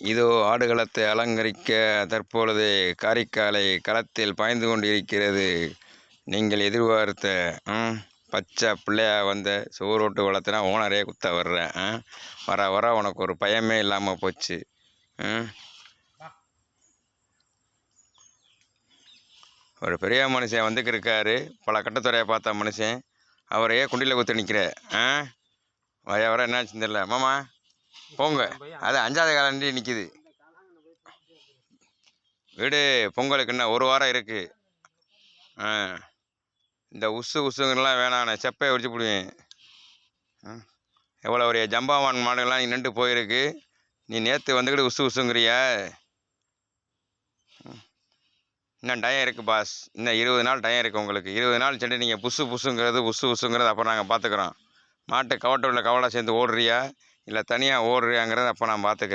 இதோ ஆடுகளத்தை அலங்கரிக்க தற்பொழுது காரைக்காலை களத்தில் பாய்ந்து கொண்டிருக்கிறது. நீங்கள் எதிர்பார்த்த பச்சை பிள்ளையா வந்த சோரோட்டு வளர்த்துனா ஓனரே குத்த வர்ற ஆ? வர வர உனக்கு ஒரு பயமே இல்லாமல் போச்சு ஒரு பெரிய மனுஷன் வந்துக்கு இருக்காரு பல கட்டத்துறையை பார்த்த மனுஷன். அவரையே குண்டியில் குத்து நிற்கிற ஆ? வர வர என்னாச்சுன்னு தெரியல. மாமா போங்க. அது அஞ்சாவது காலண்டி நிற்கிது வீடு பொங்கலுக்கு என்ன ஒரு வாரம் இருக்கு. ஆ. இந்த உசு உசுங்கெல்லாம் வேணாண்ணே செப்பையை உரிச்சு போடுவேன். எவ்வளோ ஒரு ஜம்பாவான் மாடுகள்லாம் நீ நின்று போயிருக்கு. நீ நேற்று வந்துக்கிட்டு உசு உசுங்கிறியா. இன்னும் டயம் இருக்குது பாஸ் இன்னும் இருபது நாள் டயம் இருக்குது உங்களுக்கு. இருபது நாள் சென்று நீங்கள் புசு புசுங்கிறது உசு உசுங்கிறது அப்புறம் நாங்கள் பார்த்துக்குறோம் மாட்டு கவட்டை உள்ள கவலை சேர்ந்து ஓடுறியா? இல்லை தனியாக ஓடுறியாங்கிறத அப்போ நான் பார்த்துக்கிறேன்.